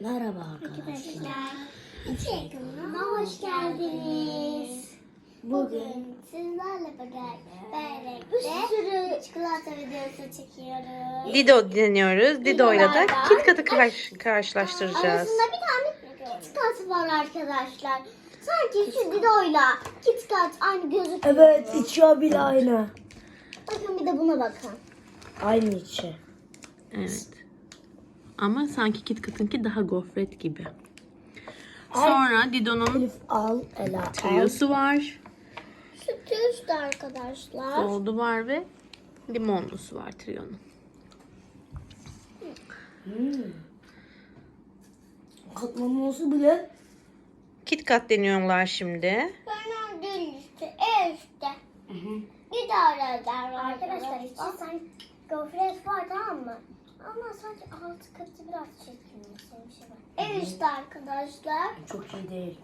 Merhaba arkadaşlar. Kanalıma hoş geldiniz. Bugün sizlerle birlikte bir sürü çikolata videosu çekiyoruz. Dido deniyoruz. Dido'yla da Kit Kat'ı karş- karşılaştıracağız. Arasında bir tane KitKat var arkadaşlar. Sanki şu Dido'yla KitKat aynı gözüküyor. Evet içi bile aynı. Bakın bir de buna bakın. Aynı içi. Evet. Ama sanki Kit Kat'ınki daha gofret gibi. Sonra Dido'nun Elif al, Ela al. triyosu var. Sütü üstü arkadaşlar. Goldu var ve limonlusu var triyonun. Katlanması bile Kit Kat deniyorlar şimdi. Sonra dün üstü, el üstü. İdare eder arkadaşlar. içi sen gofret var tamam mı? Ama sanki altı katı biraz çirkin bir şey var. El üstü arkadaşlar. çok iyi değil.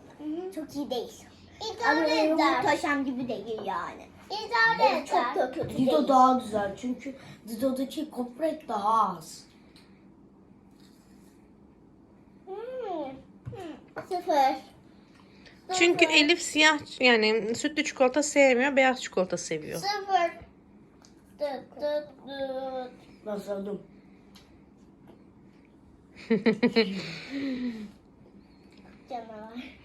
Çok iyi değil. İdare eder. Muhteşem gibi değil yani. İdare eder. Çok da kötü Dido daha güzel çünkü Dido'daki kopret daha az. Hmm. Sıfır. Çünkü Elif siyah yani sütlü çikolata sevmiyor, beyaz çikolata seviyor. Sıfır. Dıt dıt dıt. Nasıldım? Canavar.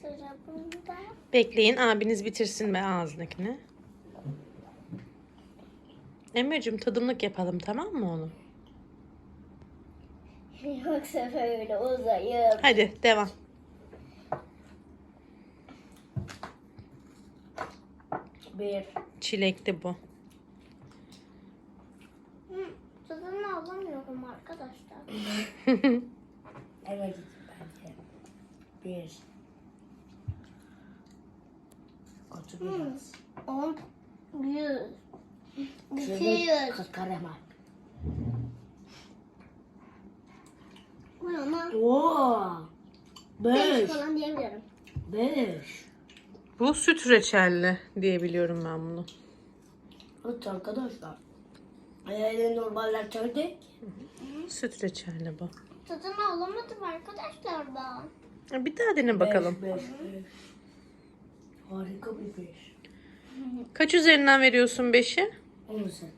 Sıra bunda. Bekleyin abiniz bitirsin be ağzındakini. Emre'cim tadımlık yapalım tamam mı oğlum? Yoksa böyle uzayıp. Hadi devam. Bir. Çilekli bu. Tadını alamıyorum arkadaşlar. Evet bence. Bir. Kötü biraz. On, yüz, iki yüz. ka- karamel. Bu ama Oo. beş Beş. falan diyebilirim. Beş. Bu süt reçelli diye biliyorum ben bunu. Evet arkadaşlar. Ee, normaller çay değil. Süt reçelli bu. Tadını alamadım arkadaşlar ben. Bir daha dene bakalım. Beş, beş, beş. Harika bir beş. Kaç üzerinden veriyorsun 5'i? On üzerinden.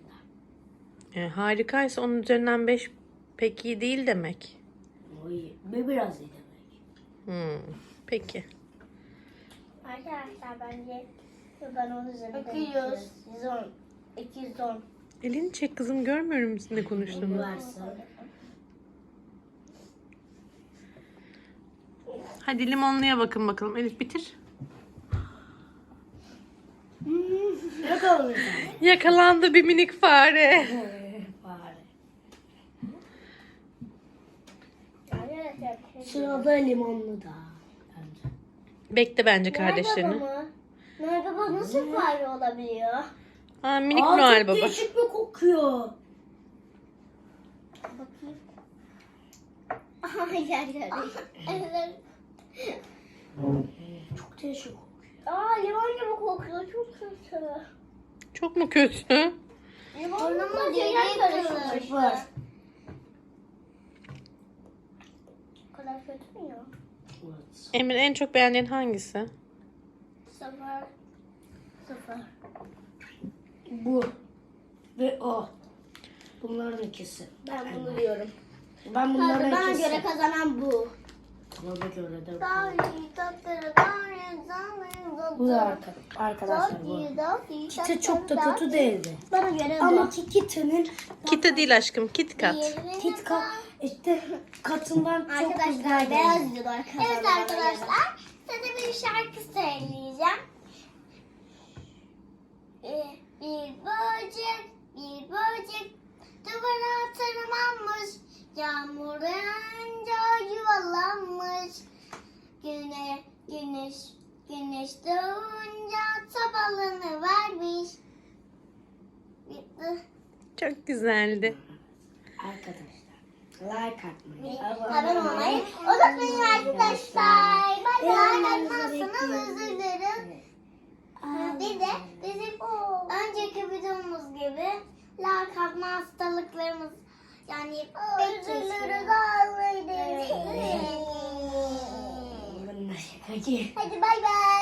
E, harikaysa onun üzerinden 5 pek iyi değil demek. O iyi. Ve biraz iyi demek. Hmm, peki. Arkadaşlar bence ben onun üzerinde 200, 110, 210. Elini çek kızım görmüyorum ne konuştuğunu. Hadi limonluya bakın bakalım. Elif bitir. Bir Yakalandı bir minik fare. Sırada limonlu da. Bence. Bekle bence kardeşlerini. Noel Baba nasıl fare olabiliyor? Aa, minik Aa, Noel çok Baba. değişik bir kokuyor. Bakayım. Çok değişik kokuyor. Aa limon gibi kokuyor çok kötü. Çok mu kötü? Limonla şeker karışmış. Sıfır. O kadar kötü mü ya? Evet. Emir en çok beğendiğin hangisi? Sıfır. Sıfır. Bu. Ve o. Bunların ikisi. Ben bunu diyorum. Ben bunların Bana ikisi. göre kazanan bu. Bana göre de bu. Bu da arka, arkadaşlar bu. Kite çok da kötü değildi. Bana göre Ama ki Kite'nin Kita değil aşkım, Kit Kat. Kit Kat işte katından çok güzel Arkadaşlar beyaz diyordu arkadaşlar. Evet arkadaşlar size bir şarkı söyleyeceğim. Ee, Bir böcek, bir böcek duvara tırmanmış. Yağmur yağınca yuvalanmış. Güne, güneş, güneş doğunca tabalını vermiş. Çok güzeldi. Arkadaşlar like atmayı, Abone olmayı unutmayın arkadaşlar. Bay bay. Atmazsanız özür dilerim. Bir de bizim önceki videomuz gibi lağ kalkma hastalıklarımız yani bekliyoruz. ağlayın. Bunlar şakacı. Hadi bay bay.